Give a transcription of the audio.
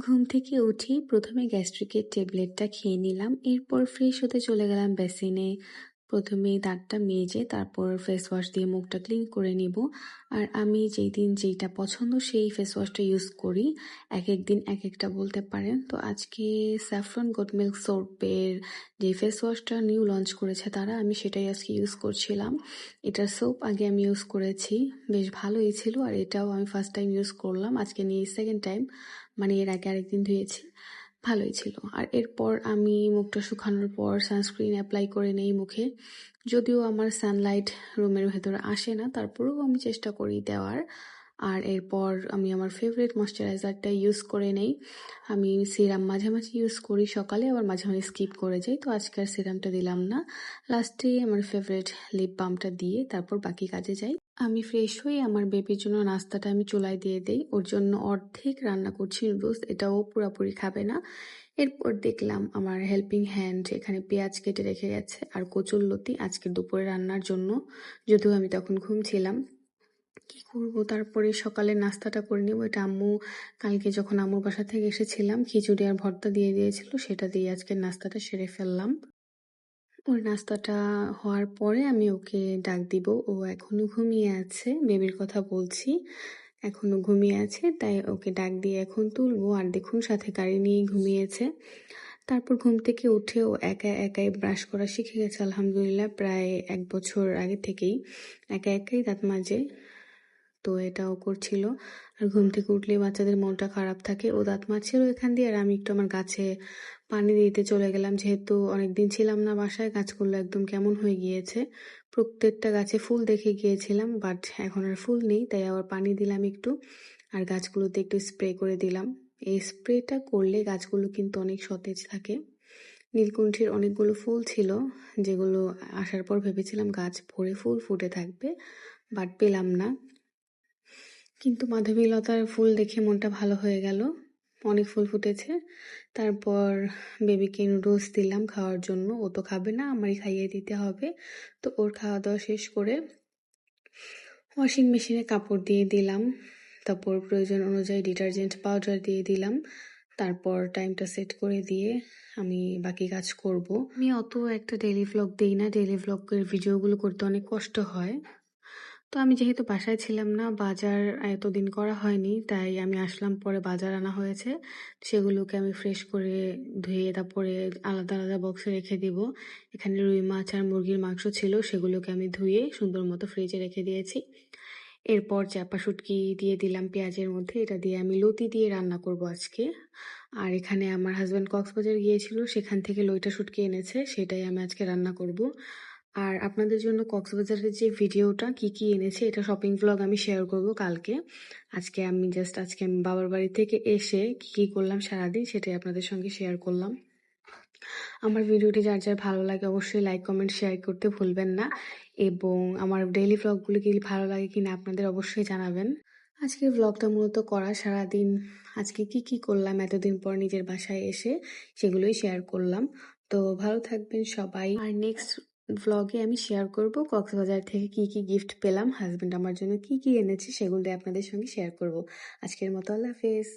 ঘুম থেকে উঠি প্রথমে গ্যাস্ট্রিকের ট্যাবলেটটা খেয়ে নিলাম এরপর ফ্রেশ হতে চলে গেলাম বেসিনে প্রথমে দাঁতটা মেজে তারপর ফেস ওয়াশ দিয়ে মুখটা ক্লিন করে নিব। আর আমি যেই দিন যেইটা পছন্দ সেই ফেস ওয়াশটা ইউজ করি। এক এক দিন এক একটা বলতে পারেন। তো আজকে স্যাফরন গোট মিল্ক সোপের যে ফেস ওয়াশটা নিউ লঞ্চ করেছে তারা, আমি সেটাই আজকে ইউজ করছিলাম। এটার সোপ আগে আমি ইউজ করেছি। বেশ ভালোই ছিল। আর এটাও আমি ফার্স্ট টাইম ইউজ করলাম। আজকে নিয়ে সেকেন্ড টাইম মানে এর আগে আরেকদিন ধুয়েছি। ভালোই ছিল। আর এরপর আমি মুখটা শুকানোর পর সানস্ক্রিন অ্যাপ্লাই করে নেই মুখে। যদিও আমার সানলাইট রুমের ভেতরে আসে না, তারপরেও আমি চেষ্টা করি দেওয়ার। আর এরপর আমি আমার ফেভারিট ময়শ্চারাইজারটা ইউজ করে নেই। আমি সিরাম মাঝে মাঝে ইউজ করি সকালে, আবার মাঝে মাঝে স্কিপ করে যাই। তো আজকে আর সিরামটা দিলাম না। লাস্টে আমার ফেভারিট লিপ বামটা দিয়ে তারপর বাকি কাজে যাই। আমি ফ্রেশ হয়ে আমার বেবির জন্য নাস্তাটা আমি চুলায় দিয়ে দেই। ওর জন্য অর্ধেক রান্না করছি নুডলস এটাও পুরোপুরি খাবে না। এরপর দেখলাম আমার হেল্পিং হ্যান্ড এখানে পেঁয়াজ কেটে রেখে গেছে আর কচুর লতি আজকে দুপুরে রান্নার জন্য। যদিও আমি তখন ঘুমছিলাম কি করব? তারপরে সকালে নাস্তাটা করে নিব। এটা আম্মু, কালকে যখন আম্মুর বাসা থেকে এসেছিলাম, খিচুড়ি আর ভর্তা দিয়ে দিয়েছিল, সেটা দিয়ে আজকে নাস্তাটা সেরে ফেললাম। ওর নাস্তাটা হওয়ার পরে আমি ওকে ডাক দিব। ও এখনও ঘুমিয়ে আছে, বেবির কথা বলছি। এখনও ঘুমিয়ে আছে, তাই ওকে ডাক দিয়ে এখন তুলবো। আর দেখুন, সাথে গাড়ি নিয়ে ঘুমিয়েছে। তারপর ঘুম থেকে উঠে ও একা একাই ব্রাশ করা শিখে গেছে, আলহামদুলিল্লাহ, প্রায় এক বছর আগে থেকেই। একা একাই দাঁত মাজে, তো এটাও করছিল। আর ঘুম থেকে উঠলে বাচ্চাদের মনটা খারাপ থাকে, ও দাঁত মারছিল এখান দিয়ে আর আমি একটু আমার গাছে পানি দিতে চলে গেলাম, যেহেতু অনেকদিন ছিলাম না বাসায়, গাছগুলো একদম কেমন হয়ে গিয়েছে। প্রত্যেকটা গাছে ফুল দেখে গিয়েছিলাম বাট এখন আর ফুল নেই, তাই আবার পানি দিলাম একটু আর গাছগুলোতে একটু স্প্রে করে দিলাম। এই স্প্রেটা করলে গাছগুলো কিন্তু অনেক সতেজ থাকে। নীলকুণ্ঠির অনেকগুলো ফুল ছিল, যেগুলো আসার পর ভেবেছিলাম গাছ ভরে ফুল ফুটে থাকবে বাট পেলাম না। কিন্তু মাধবীলতার ফুল দেখে মনটা ভালো হয়ে গেল। অনেক ফুল ফুটেছে। তারপর বেবিকে নুডলস দিলাম খাওয়ার জন্য। ও তো খাবে না, আমারই খাইয়ে দিতে হবে। তো ওর খাওয়া দাওয়া শেষ করে ওয়াশিং মেশিনে কাপড় দিয়ে দিলাম। তারপর প্রয়োজন অনুযায়ী ডিটারজেন্ট পাউডার দিয়ে দিলাম। তারপর টাইমটা সেট করে দিয়ে আমি বাকি কাজ করব। আমি অত একটা ডেলি ভ্লগ দিই না। ডেলি ভ্লগের ভিডিওগুলো করতে অনেক কষ্ট হয়। তো আমি যেহেতু বাসায় ছিলাম না, বাজার এতদিন করা হয়নি, তাই আমি আসলাম, পরে বাজার আনা হয়েছে। সেগুলোকে আমি ফ্রেশ করে ধুয়ে তারপরে আলাদা আলাদা বক্সে রেখে দিব। এখানে রুই মাছ আর মুরগির মাংস ছিল, সেগুলোকে আমি ধুয়ে সুন্দর মতো ফ্রিজে রেখে দিয়েছি। এরপর চাপা শুটকি দিয়ে দিলাম পেঁয়াজের মধ্যে, এটা দিয়ে আমি লতি দিয়ে রান্না করব আজকে। আর এখানে আমার হাজব্যান্ড কক্সবাজার গিয়েছিল, সেখান থেকে লইটা শুটকি এনেছে, সেটাই আমি আজকে রান্না করব। আর আপনাদের জন্য কক্সবাজারের যে ভিডিওটা, কি কি এনেছে, এটা শপিং ব্লগ আমি শেয়ার করব কালকে। আজকে আমি জাস্ট আজকে আমি বাবার বাড়ি থেকে এসে কি কি করলাম সারাদিন সেটাই আপনাদের সঙ্গে শেয়ার করলাম। আমার ভিডিওটি যার যার ভালো লাগে অবশ্যই লাইক কমেন্ট শেয়ার করতে ভুলবেন না। এবং আমার ডেইলি ব্লগগুলো কি ভালো লাগে কিনা আপনাদের অবশ্যই জানাবেন। আজকের ব্লগটা মূলত করা সারাদিন, আজকে কি কি করলাম, এতদিন পর নিজের বাসায় এসে সেগুলোই শেয়ার করলাম। তো ভালো থাকবেন সবাই। আর নেক্সট ভ্লগে আমি শেয়ার করব কক্সবাজার থেকে কি কি গিফট পেলাম হাজব্যান্ড আমার জন্য কি কি এনেছে সেগুলো আপনাদের সঙ্গে শেয়ার করব। আজকের মতো আল্লাহ হাফেজ।